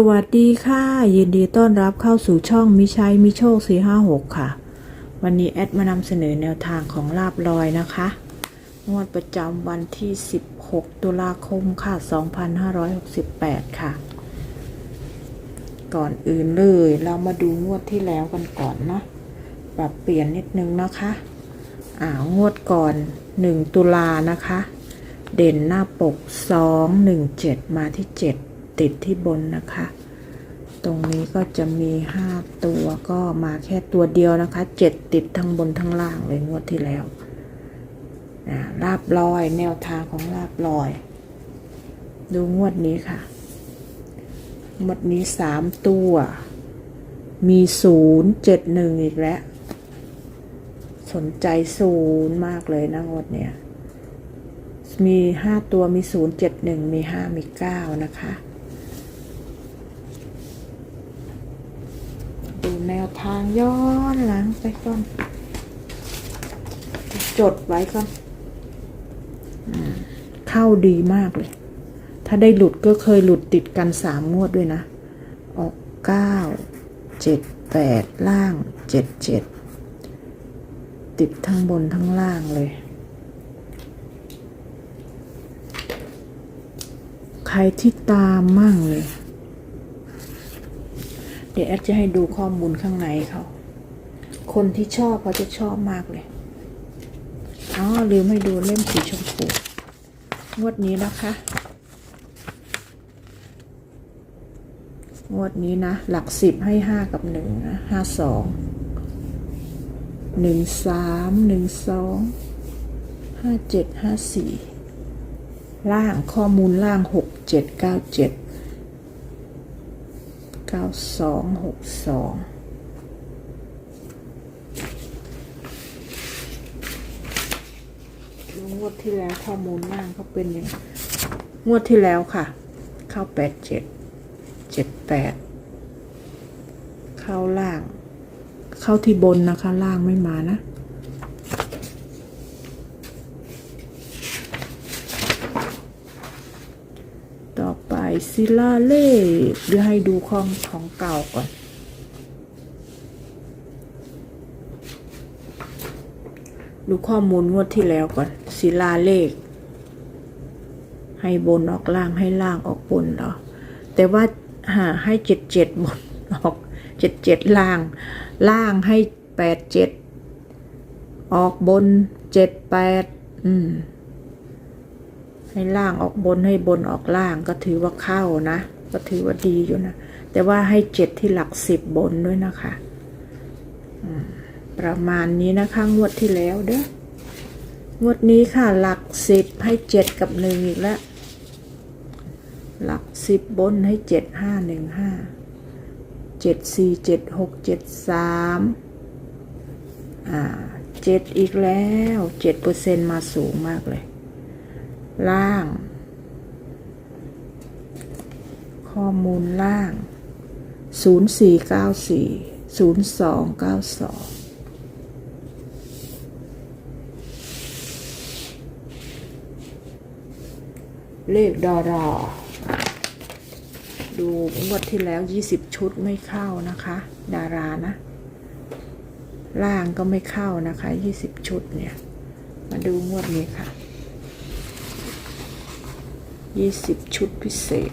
สวัสดีค่ะ ยินดีต้อนรับเข้าสู่ช่องมิชัยมิโชค 456 ค่ะ วันนี้แอดมานำเสนอแนวทางของลาบลอยนะคะงวดประจำวันที่ 16 ตุลาคมค่ะ 2568 ค่ะ ก่อนอื่นเลยเรามาดูงวดที่แล้วกันก่อนเนาะปรับเปลี่ยนนิดนึงนะคะ อ่างวดก่อน 1 ตุลานะคะ เด่นหน้าปก 2 1 7 มาที่ 7ติดที่บนนะคะ ตรงนี้ก็จะมี 5 ตัวก็มาแค่ตัวเดียวนะคะ 7 ติดทั้งบนทั้งล่างเลยงวดที่แล้วนะลาบลอยแนวทางของลาบลอย ดูงวดนี้ค่ะ งวดนี้ 3 ตัว มี 0 7 1 อีกแล้ว สนใจศูนย์มากเลยนะงวดเนี้ยมีห้าตัวมีศูนย์เจ็ดหนึ่งมีห้ามีเก้านะคะ ดูแนว ทางย้อนหลังไปก่อน จดไว้ก่อนอเข้าดีมากเลย ถ้าได้หลุดก็เคยหลุดติดกันสามงวดด้วยนะ ออกเก้าเจ็ดแปดล่างเจ็ดเจ็ดติดทั้งบนทั้งล่างเลย ใครที่ตามมั่งเลย ดี๋ยวแอดจะให้ดูข้อมูลข้างในเขา คนที่ชอบเขาจะชอบมากเลย อ๋อ ลืมให้ดูเล่มสีชมพู งวดนี้นะคะ งวดนี้นะ หลักสิบให้ห้ากับหนึ่งนะห้าสองหนึ่งสามหนึ่งสองห้าเจ็ดห้าสี่ล่างข้อมูลล่างหกเจ็ดเก้าเจ็ด เก้าสองหกสองงวดที่แล้วข้อมูลล่างเขาเป็นยังไงงวดที่แล้วค่ะ เข้าแปดเจ็ดเจ็ดแปดเข้าล่าง เข้าที่บนนะคะ ล่างไม่มานะ ต่อไปซิลาเล่เดี๋ยวให้ดูของของเก่าก่อน ดูข้อมูลงวดที่แล้วก่อนศิลาเลข ให้บนออกล่างให้ล่างออกบนเหรอแต่ว่าหาให้เจ็ดเจ็ดบนออกเจ็ดเจ็ดล่าง ล่างให้แปดเจ็ดออกบนเจ็ดแปดอืม ให้ล่างออกบนให้บนออกล่างก็ถือว่าเข้านะ ก็ถือว่าดีอยู่นะ แต่ว่าให้เจ็ดที่หลักสิบบนด้วยนะคะประมาณนี้นะคะงวดที่แล้วเด้องวดนี้ค่ะหลักสิบให้เจ็ดกับหนึ่งอีกแล้วหลักสิบบนให้เจ็ดห้าหนึ่งห้าเจ็ดสี่เจ็ดหกเจ็ดสามอ่าเจ็ดอีกแล้วเจ็ดเปอร์เซ็นต์มาสูงมากเลย ล่าง ข้อมูลล่าง 0494 0292เลขดอรอ ดูงวดที่แล้ว 20 ชุดไม่เข้านะคะ ดารานะ ล่างก็ไม่เข้านะคะ 20 ชุดเนี่ย มาดูงวดนี้ค่ะ ยี่สิบชุดพิเศษ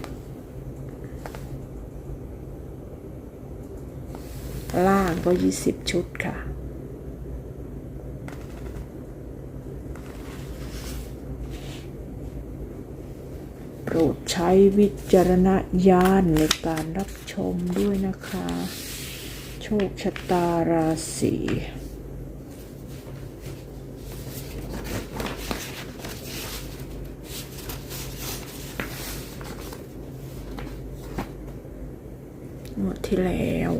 ล่างก็ยี่สิบชุดค่ะ โปรดใช้วิจารณญาณในการรับชมด้วยนะคะ โชคชะตาราศี ที่แล้ว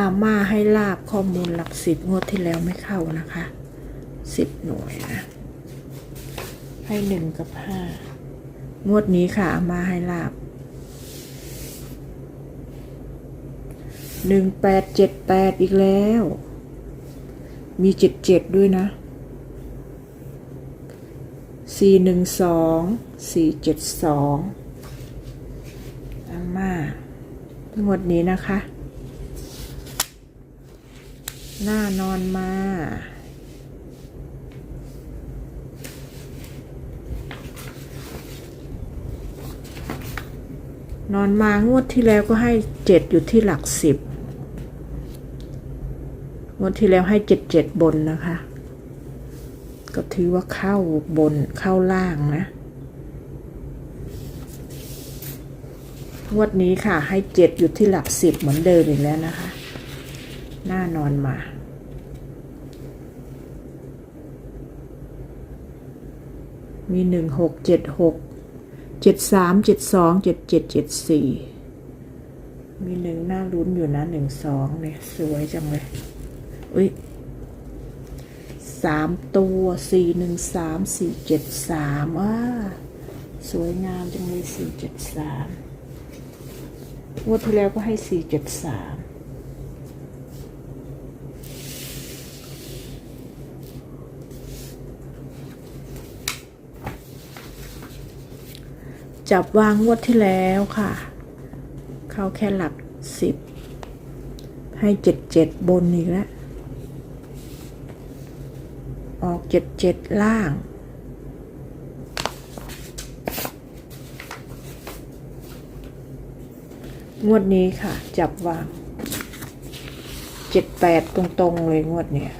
อาม่าให้ลาบข้อมูลหลักสิบงวดที่แล้วไม่เข้านะคะสิบหน่วยนะ ให้หนึ่งกับห้างวดนี้ค่ะอาม่าให้ลาบ หนึ่งแปดเจ็ดแปดอีกแล้ว มีเจ็ดเจ็ดด้วยนะสี่หนึ่งสองสี่เจ็ดสองอาม่างวดนี้นะคะ หน้านอนมานอนมางวดที่แล้วก็ให้เจ็ดอยู่ที่หลักสิบ วดที่แล้วให้เจ็ดเจ็ดบนนะคะ ก็ถือว่าเข้าบนเข้าล่างนะงวดนี้ค่ะ ให้เจ็ดอยู่ที่หลักสิบเหมือนเดิมอีกแล้วนะคะ หน้านอนมา มีหนึ่งหกเจ็ดหกเจ็ดสามเจ็ดสองเจ็ดเจ็ดเจ็ดสี่มีหนึ่งหน้าลุ้นอยู่นะหนึ่งสองเนี่ย สวยจังเลย อุ้ยสามตัวสี่หนึ่งสามสี่เจ็ดสามอ้าสวยงามจังเลยสี่เจ็ดสามงวดที่แล้วก็ให้สี่เจ็ดสามจับวางงวดที่แล้วค่ะ เข้าแค่หลักสิบ ให้เจ็ดเจ็ดบนอีกแล้ว ออก เจ็ดเจ็ดล่าง งวดนี้ค่ะ จับวางเจ็ดแปดตรงๆเลยงวดเนี้ย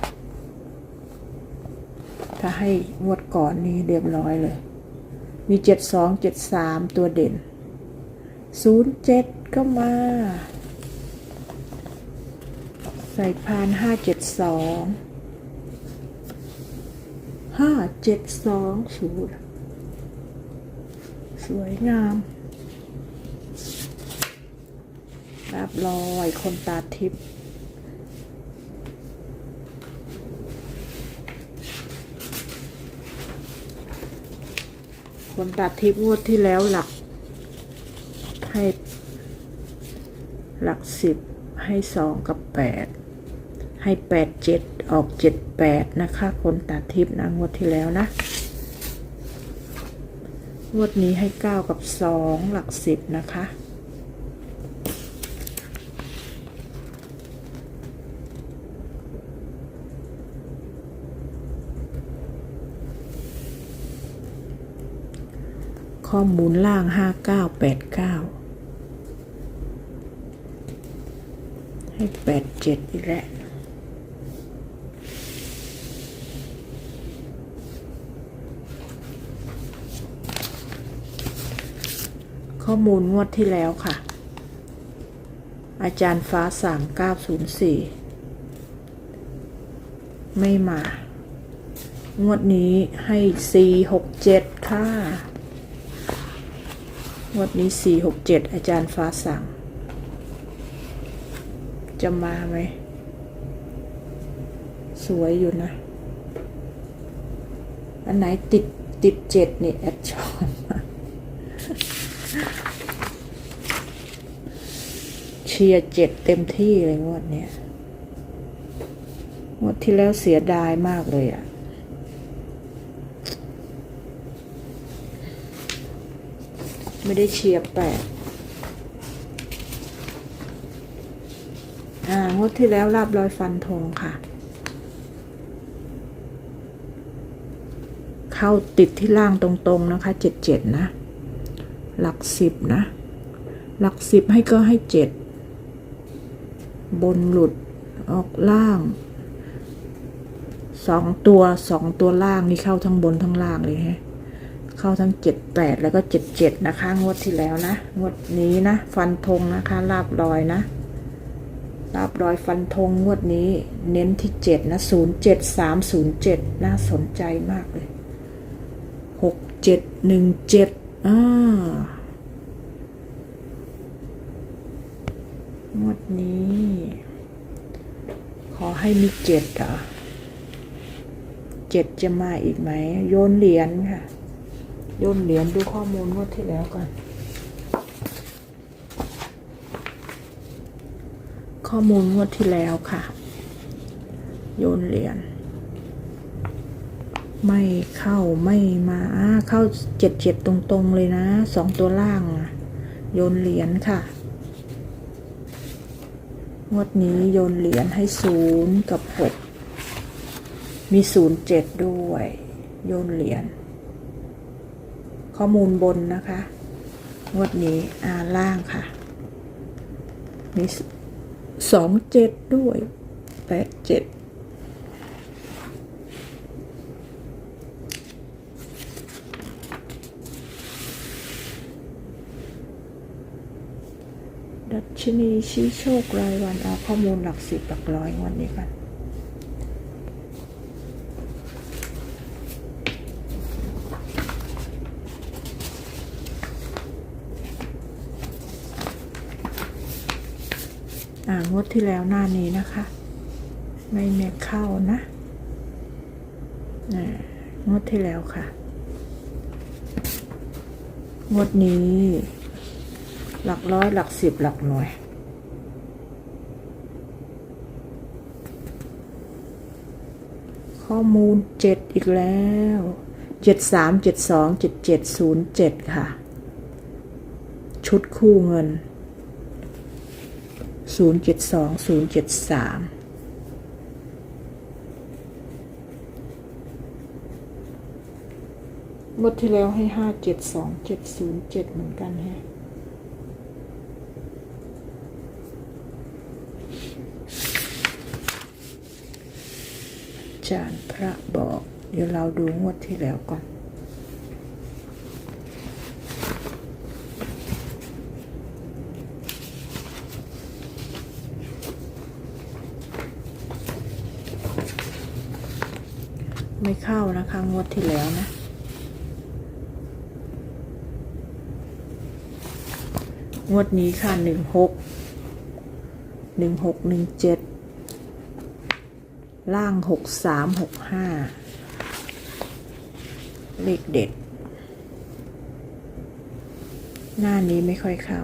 ถ้าให้งวดก่อนนี้เรียบร้อยเลย มีเจ็ดสองเจ็ดสามตัวเด่นศูนย์เจ็ดก็มาใส่พานห้าเจ็ดสอง ห้าเจ็ดสองศูนย์สวยงามรับรอยคนตาทิพย์คนตาทิพย์งวดที่แล้วหลัก ให้ หลักสิบให้สองกับแปด ให้แปดเจ็ดออกเจ็ดแปดนะคะ คนตาทิพย์นะงวดที่แล้วนะงวดนี้ให้เก้ากับสองหลักสิบนะคะข้อมูลล่างห้าเก้าแปดเก้าให้แปดเจ็ดอีกแล้ว ข้อมูลงวดที่แล้วค่ะ อาจารย์ฟ้าสั่ง904 ไม่มา งวดนี้ให้ 467 ค่ะ งวดนี้ 467 อาจารย์ฟ้าสั่ง จะมาไหม สวยอยู่นะ อันไหนติดติดเจ็ดนี่แอดชอบมากเชียร์เจ็ดเต็มที่เลยงวดเนี้ยงวดที่แล้วเสียดายมากเลยอะ่ะ ไม่ได้เชียร์แปดอ่างวดที่แล้วลาบลอยฟันธงค่ะ เข้าติดที่ล่างตรงๆนะคะเจ็ดเจ็ดนะ หลักสิบนะ หลักสิบให้ก็ให้เจ็ด บนหลุดออกล่างสองตัวสองตัวล่างนี่เข้าทั้งบนทั้งล่างเลยฮะเข้าทั้งเจ็ดแปดแล้วก็เจ็ดเจ็ดนะคะ งวดที่แล้วนะ งวดนี้นะ ฟันธงนะคะลาบลอยนะลาบลอยฟันธงงวดนี้ เน้นที่เจ็ดนะศูนย์เจ็ดสามศูนย์เจ็ดน่าสนใจมากเลยหกเจ็ดหนึ่งเจ็ดอ่า งวดนี้ ขอให้มีเจ็ดเหรอเจ็ดจะมาอีกไหม โยนเหรียญค่ะ โยนเหรียญดูข้อมูลงวดที่แล้วก่อน ข้อมูลงวดที่แล้วค่ะ โยนเหรียญไม่เข้าไม่มาอ้าเข้าเจ็ดเจ็ดตรงๆเลยนะสองตัวล่าง โยนเหรียญค่ะ งวดนี้โยนเหรียญให้ศูนย์กับหกมีศูนย์เจ็ดด้วย โยนเหรียญข้อมูลบนนะคะ งวดนี้อ่าล่างค่ะ มีสองเจ็ดด้วยแปดเจ็ดดั ชนีชี้โชครายวันเอาข้อมูลหลักสิบหลักร้อยงวันนี้กันอ่างวดที่แล้วหน้านี้นะคะ ไม่แม่เข้านะงวดที่แล้วค่ะ งวดนี้ หลักร้อยหลักสิบหลักหน่วย ข้อมูลเจ็ดอีกแล้วเจ็ดสามเจ็ดสองเจ็ดเจ็ดศูนย์เจ็ดค่ะ ชุดคู่เงินศูนย์เจ็ดสองศูนย์เจ็ดสามหมดที่แล้วให้ห้าเจ็ดสองเจ็ดศูนย์เจ็ดเหมือนกันแฮะ จารย์พระบอก เดี๋ยวเราดูงวดที่แล้วก่อน ไม่เข้านะคะงวดที่แล้วนะงวดนี้ค่ะหนึ่งหกหนึ่งหกหนึ่งเจ็ด ล่างหกสามหกห้าเลขเด็ด หน้านี้ไม่ค่อยเข้า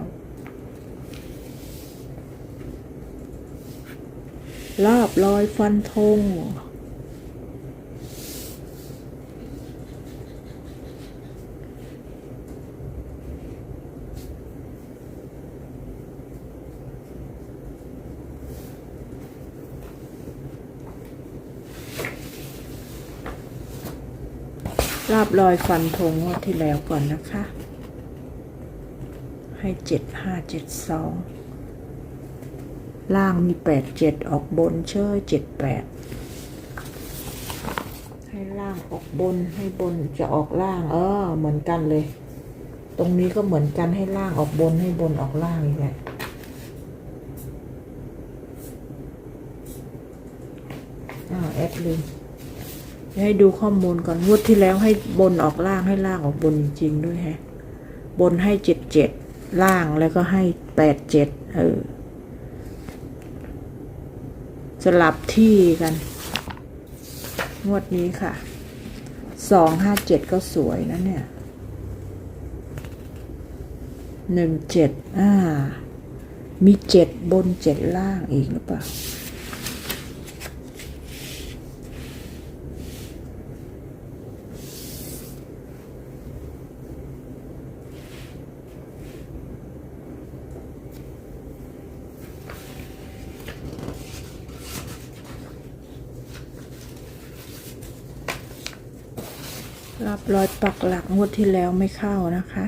รอบลอยฟันธง ราบรอยฟันธงงวดที่แล้วก่อนนะคะ ให้เจ็ดห้าเจ็ดสองล่างมีแปดเจ็ดออกบนเชยเจ็ดแปดให้ล่างออกบนให้บนจะออกล่าง เออ เหมือนกันเลย ตรงนี้ก็เหมือนกันให้ล่างออกบนให้บนออกล่างอีกแหละอ้าวแอดลืม ให้ดูข้อมูลก่อนงวดที่แล้วให้บนออกล่างให้ล่างออกบนจริงๆด้วยฮะ บนให้เจ็ดเจ็ดล่างแล้วก็ให้แปดเจ็ดเออ สลับที่กัน งวดนี้ค่ะสองห้าเจ็ดก็สวยนะเนี่ยหนึ่งเจ็ดอ่า มีเจ็ดบนเจ็ดล่างอีกหรือเปล่า รอยปักหลักงวดที่แล้วไม่เข้านะคะ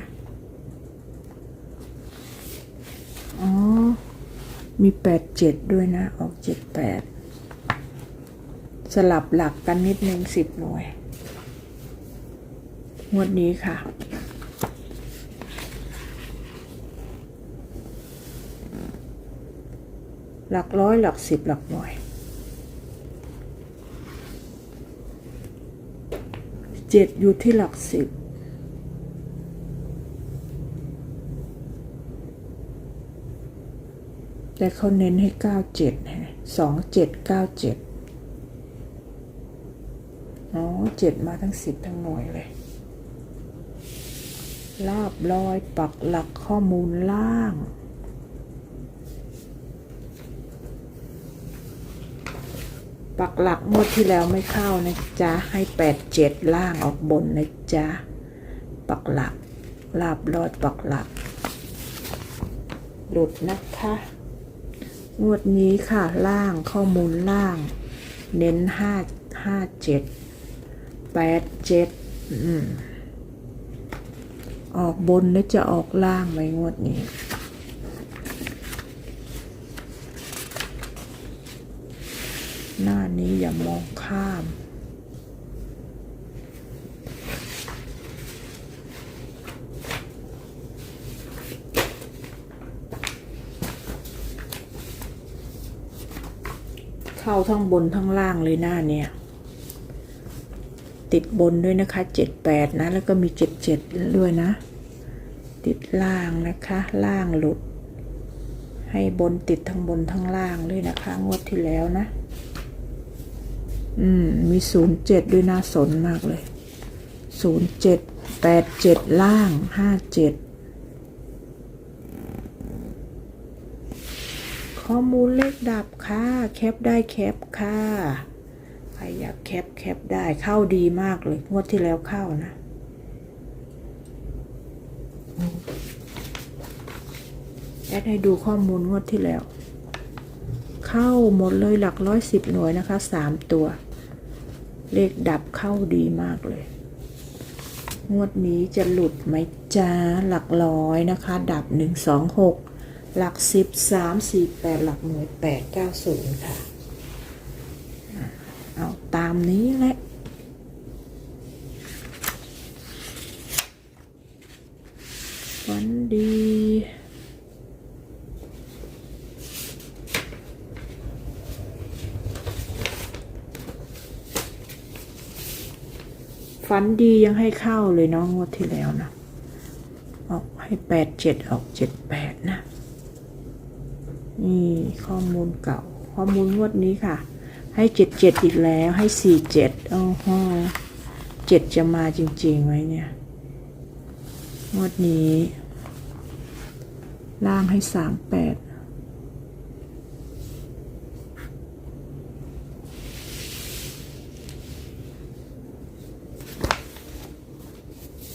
อ๋อ มีแปดเจ็ดด้วยนะ ออกเจ็ดแปด สลับหลักกันนิดนึงสิบหน่วย งวดนี้ค่ะหลักร้อยหลักสิบหลักหน่วย เจ็ดอยู่ที่หลักสิบแต่เขาเน้นให้เก้าเจ็ดฮะสองเจ็ดเก้าเจ็ดอ๋อเจ็ดมาทั้งสิบทั้งหน่วยเลย ลาบลอยปักหลักข้อมูลล่าง ปักหลักงวดที่แล้วไม่เข้านะจ๊ะ ให้แปดเจ็ดล่างออกบนนะจ๊ะ ปักหลัก ลาบลอยปักหลัก หลุดนะคะ งวดนี้ค่ะล่างข้อมูลล่าง เน้นห้าห้าเจ็ดแปดเจ็ดอออกบนแล้วจะออกล่างไหมงวดนี้ หน้านี้อย่ามองข้าม เข้าทั้งบนทั้งล่างเลยหน้าเนี่ย ติดบนด้วยนะคะเจ็ดแปดนะ แล้วก็มีเจ็ดเจ็ดด้วยนะ ติดล่างนะคะ ล่างหลุดให้บนติดทั้งบนทั้งล่างเลยนะคะ งวดที่แล้วนะ อืม มีศูนย์เจ็ดด้วยน่าสนมากเลยศูนย์เจ็ดแปดเจ็ดล่างห้าเจ็ดข้อมูลเลขดับค่ะ แคปได้แคปค่ะ ใครอยากแคปแคปได้เข้าดีมากเลย งวดที่แล้วเข้านะ แอดให้ดูข้อมูลงวดที่แล้ว เข้าหมดเลยหลักร้อยสิบหน่วยนะคะสามตัว เลขดับเข้าดีมากเลย งวดนี้จะหลุดไหมจ้าหลักร้อยนะคะ ดับหนึ่งสองหกหลักสิบสามสี่แปดหลักหน่วยแปดเก้าศูนย์ค่ะ เอาตามนี้แหละ ฝันดี ฝันดียังให้เข้าเลยเนาะงวดที่แล้วนะ ออกให้แปดเจ็ดออกเจ็ดแปดนะ นี่ข้อมูลเก่า ข้อมูลงวดนี้ค่ะ ให้เจ็ดเจ็ดอีกแล้วให้สี่เจ็ดโอ้โหเจ็ดจะมาจริงๆไหมเนี่ย งวดนี้ ล่างให้สามแปด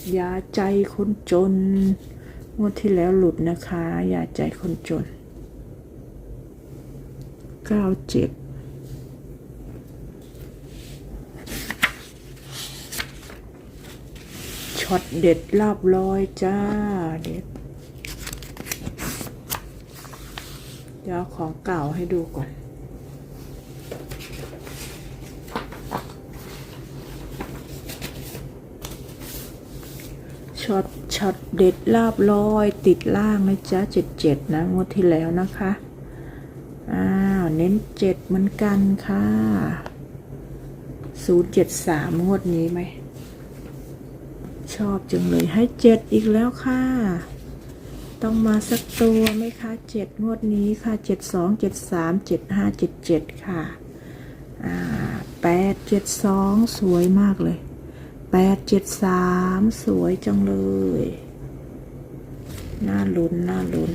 อ ย่าใจคนจนงวดที่แล้วหลุดนะคะอย่าใจคนจนเก้าเจ็ดช็อตเด็ดลาบลอยจ้าเด็ดเดี๋ยวเอของเก่าให้ดูก่อน ช็อตช็อตเด็ดลาบลอย ติดล่างนะจ๊ะเจ็ดเจ็ดนะงวดที่แล้วนะคะ อ้าว เน้นเจ็ดเหมือนกันค่ะศูนย์เจ็ดสามงวดนี้ไหม ชอบจังเลยให้เจ็ดอีกแล้วค่ะ ต้องมาสักตัวไหมคะเจ็ดงวดนี้ค่ะเจ็ดสองเจ็ดสามเจ็ดห้าเจ็ดเจ็ดค่ะ อ่าแปดเจ็ดสองสวยมากเลย แปดเจ็ดสามสวยจังเลย น่าลุ้น น่าลุ้น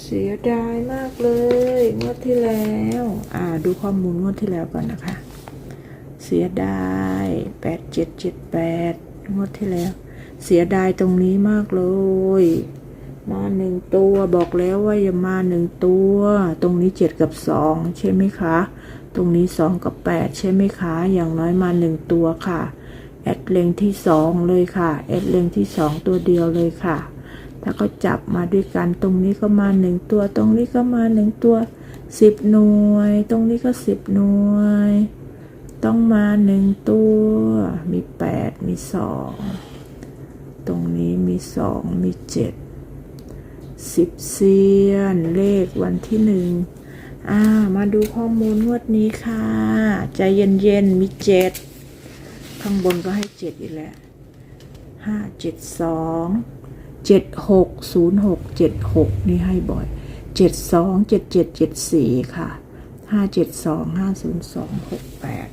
เสียดายมากเลยงวดที่แล้ว อ่า ดูข้อมูลงวดที่แล้วก่อนนะคะ เสียดายแปดเจ็ดเจ็ดแปดงวดที่แล้ว เสียดายตรงนี้มากเลย มาหนึ่งตัวบอกแล้วว่าอย่ามาหนึ่งตัว ตรงนี้เจ็ดกับสองใช่ไหมคะ ตรงนี้สองกับแปดใช่ไหมคะ อย่างน้อยมาหนึ่งตัวค่ะ แอดเลงที่สองเลยค่ะ แอดเลงที่สองตัวเดียวเลยค่ะ ถ้าก็จับมาด้วยกัน ตรงนี้ก็มาหนึ่งตัว ตรงนี้ก็มาหนึ่งตัวสิบหน่วย ตรงนี้ก็สิบหน่วย ต้องมาหนึ่งตัว มีแปดมีสอง ตรงนี้มีสองมีเจ็ด สิบเซียน เลขวันที่หนึ่งอ่า มาดูข้อมูลงวดนี้ค่ะ ใจเย็นๆ มีเจ็ด ข้างบนก็ให้เจ็ดอีกแล้วห้าเจ็ดสองเจ็ดหกศูนย์หกเจ็ดหกนี่ให้บ่อยเจ็ดสองเจ็ดเจ็ดเจ็ดสี่ค่ะห้าเจ็ดสองห้าศูนย์สองหกแปด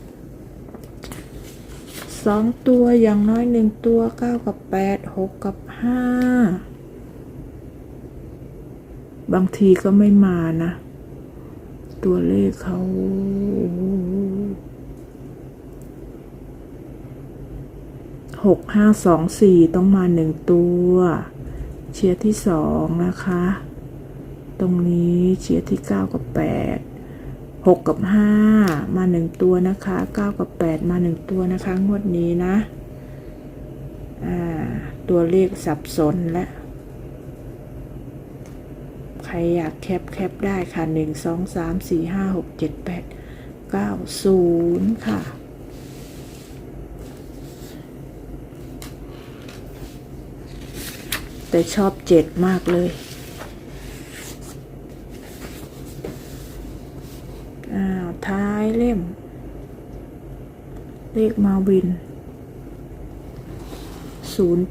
สสองตัวอย่างน้อยหนึ่งตัวเก้ากับแปดหกกับห้า บางทีก็ไม่มานะ ตัวเลขเขา หกห้าสองสี่ต้องมาหนึ่งตัว เชียร์ที่สองนะคะ ตรงนี้เชียร์ที่เก้ากับแปดหกกับห้ามาหนึ่งตัวนะคะเก้ากับแปดมาหนึ่งตัวนะคะ งวดนี้นะ อ่า ตัวเลขสับสนและ ใครอยากแคปแคปได้ค่ะหนึ่งสองสามสี่ห้าหกเจ็ดแปดเก้าศูนย์ค่ะ แต่ชอบเจ็ดมากเลยอ้าวท้ายเล่ม เลขมาวินศูนย์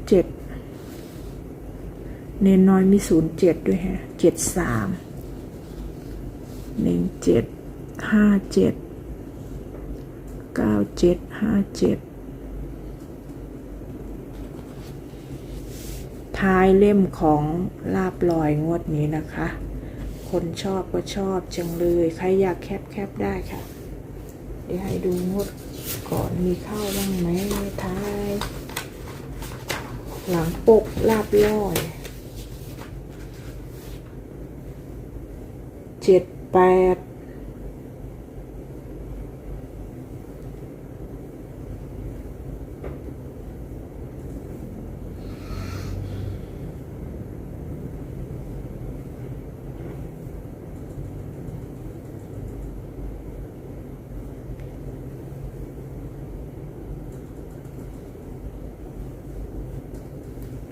เนนน้อยมีศูนย์เจ็ดด้วยฮะเจ็ดสามหนึ่งเจ็ดห้าเจ็ดเก้าเจ็ดห้าเจ็ดท้ายเล่มของลาบลอยงวดนี้นะคะ คนชอบก็ชอบจังเลย ใครอยากแคปแคปได้ค่ะ เดี๋ยวให้ดูงวดก่อนมีเข้าบ้างไหมท้าย หลังปกลาบลอย เจ็ดแปด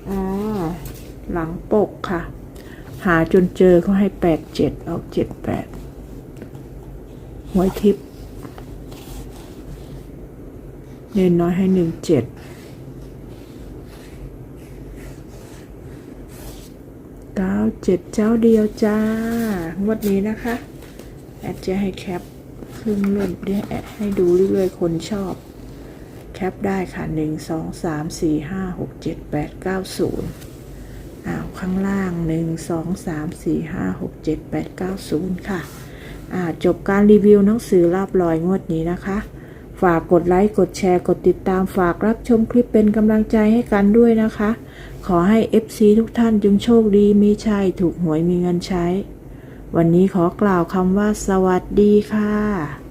อ๋อ หลังปกค่ะ หา จนเจอเขาให้แปดเจ็ดออกเจ็ดแปดหวยทิพย์เน้นน้อยให้หนึ่งเจ็ดเก้าเจ็ดเจ้าเดียวจ้างวดนี้นะคะ แอดจะให้แคปครึ่งเล่มเดี๋ยวแอดให้ดูเรื่อยๆ คนชอบ แคปได้ค่ะหนึ่งสองสามสี่ห้าหกเจ็ดแปดเก้าศูนย์ อ้าวข้างล่างหนึ่งสองสามสี่ห้าหกเจ็ดแปดเก้าศูนย์ค่ะอ่าจบการรีวิวหนังสือลาบลอยงวดนี้นะคะ ฝากกดไลค์ กดแชร์ กดติดตามฝากรับชมคลิปเป็นกำลังใจให้กันด้วยนะคะ ขอให้ FC ทุกท่านจงโชคดีมีชัยถูกหวยมีเงินใช้ วันนี้ขอกล่าวคำว่าสวัสดีค่ะ